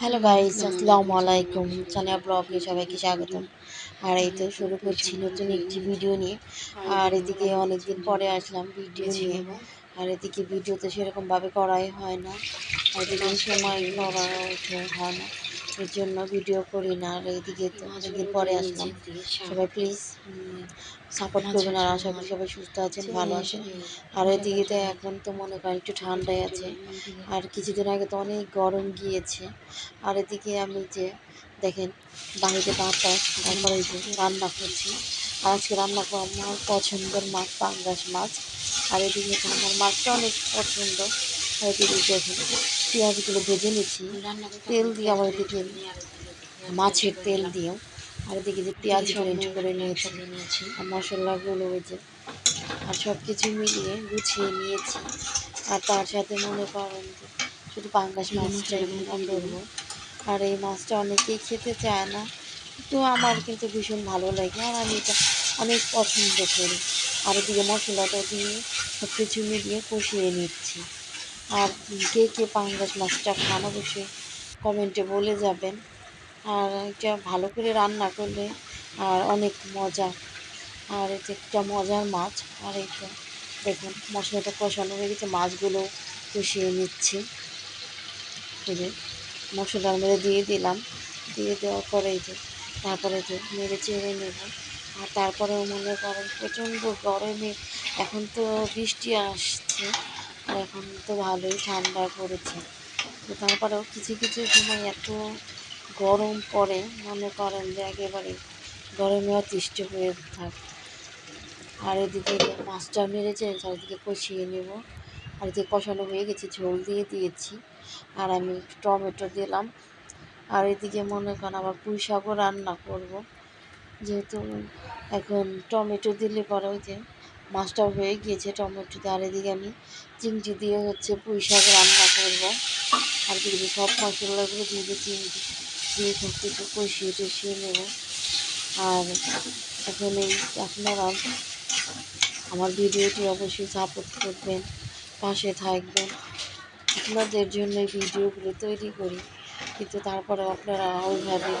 Hello guys আসসালামু আলাইকুম। সানিয়া ব্লগে সবাইকে স্বাগতম। আর এই তো শুরু করছি নতুন একটি ভিডিও নিয়ে। আর এদিকে অনেকদিন পরে আসলাম ভিডিও নিয়ে। আর এদিকে ভিডিও তো সেরকমভাবে করাই হয় না। আর এদিকে সময় করা হয় না। এর জন্য ভিডিও করি না আর এইদিকে তো অনেকদিন পরে আসলাম। সবাই প্লিজ সাপোর্ট করবেন আর আশা করি সবাই সুস্থ আছেন ভালো আছেন। আর এদিকে তো এখন তো মনে করেন একটু ঠান্ডায় আছে। আর কিছুদিন আগে তো অনেক গরম গিয়েছে। আর এদিকে আমি যে দেখেন বাড়িতে বাতাস তারপরে রান্না করছি। আর আজকে রান্না করব আমার পছন্দের মাছ পাঙ্গাস মাছ। আর এদিকে আমার মাছটা অনেক পছন্দ। পেঁয়াজগুলো ভেজে নিচ্ছি। তেল দিয়ে আবার এদিকে মাছের তেল দিয়েও। আর এদিকে যে পেঁয়াজ রেন্ট করে নিয়েছি আর মশলাগুলো ওই যে আর সব কিছু মিলিয়ে গুছিয়ে নিয়েছি। আর তার সাথে মনে করেন যে শুধু পাঙ্গাস মাছটাই করব। আর এই মাছটা অনেকেই খেতে চায় না তো আমার কিন্তু ভীষণ ভালো লাগে। আর আমি এটা অনেক পছন্দ করি। আর এদিকে মশলাটা দিয়ে সব কিছু মিলিয়ে কষিয়ে নিচ্ছি। আর কে কে পাঙ্গাস মাছটা খান অবশ্যই কমেন্টে বলে যাবেন। আর এটা ভালো করে রান্না করলে আর অনেক মজা। আর এটা একটা মজার মাছ, আর এটা দেখুন মশলাটা কষানো হয়ে গেছে, মাছগুলো কষিয়ে নিচ্ছি। এই মশলার মধ্যে দিয়ে দিলাম, দিয়ে দেওয়ার পরে এই যে তারপরে যে মেরে চেড়ে নেব। আর তারপরেও মনে করেন প্রচণ্ড গরমে এখন তো বৃষ্টি আসছে। আর এখন তো ভালোই ঠান্ডা পড়েছে। তারপরেও কিছু কিছু সময় এত গরম পড়ে, মনে করেন যে একেবারে গরমে অতিষ্ঠ হয়ে থাকে। আর এদিকে মাছটা মেরেছে, চারিদিকে কষিয়ে নেব। আর এদিকে কষানো হয়ে গেছে, ঝোল দিয়ে দিয়েছি। আর আমি টমেটো দিলাম। আর এদিকে মনে করেন আবার পুঁই শাকও রান্না করব। যেহেতু এখন টমেটো দিলে পরে ওই যে মাছটাও হয়ে গিয়েছে টমেটো আর এদিকে আমি চিংড়ি দিয়ে হচ্ছে পুঁই শাক রান্না করব। আর দিকে সব মশলাগুলো দিয়ে চিংড়ি দিয়ে সব কিছু কষিয়ে টষিয়ে নেব। আর এখন এই আপনারা আমার ভিডিওটি অবশ্যই সাপোর্ট করবেন, পাশে থাকবেন। আপনাদের জন্য এই ভিডিওগুলো তৈরি করি। কিন্তু তারপরে আপনারা ওইভাবে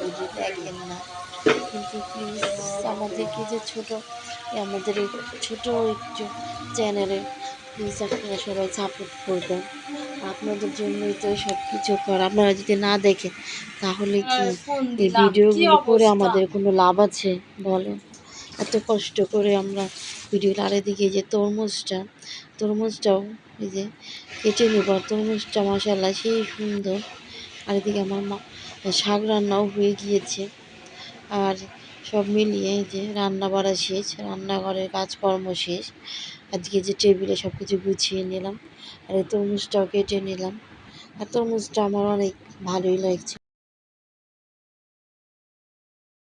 ভিডিও দেখেন না। কিন্তু প্লিজ আমাদেরকে যে ছোটো আমাদের এই ছোটো একটু চ্যানেলে প্লিজ আপনারা সবাই সাপোর্ট করবেন। আপনাদের জন্যই তো সব কিছু করা। আপনারা যদি না দেখেন তাহলে কি এই ভিডিওগুলো করে আমাদের কোনো লাভ আছে বলেন? এত কষ্ট করে আমরা ভিডিও আর এদিকে যে তরমুজটা তরমুজটাও এই যে কেটে নেব আর তরমুজটা মশালা সেই সুন্দর। আর এদিকে আমার মা, শাক রান্নাও হয়ে গিয়েছে। আর সব মিলিয়ে যে রান্না বাড়া শেষ, রান্নাঘরের কাজকর্ম শেষ। আজকে যে টেবিলে সব কিছু গুছিয়ে নিলাম। আর এই তরমুজটাও কেটে নিলাম। আর তরমুজটা আমার অনেক ভালোই লাগছে।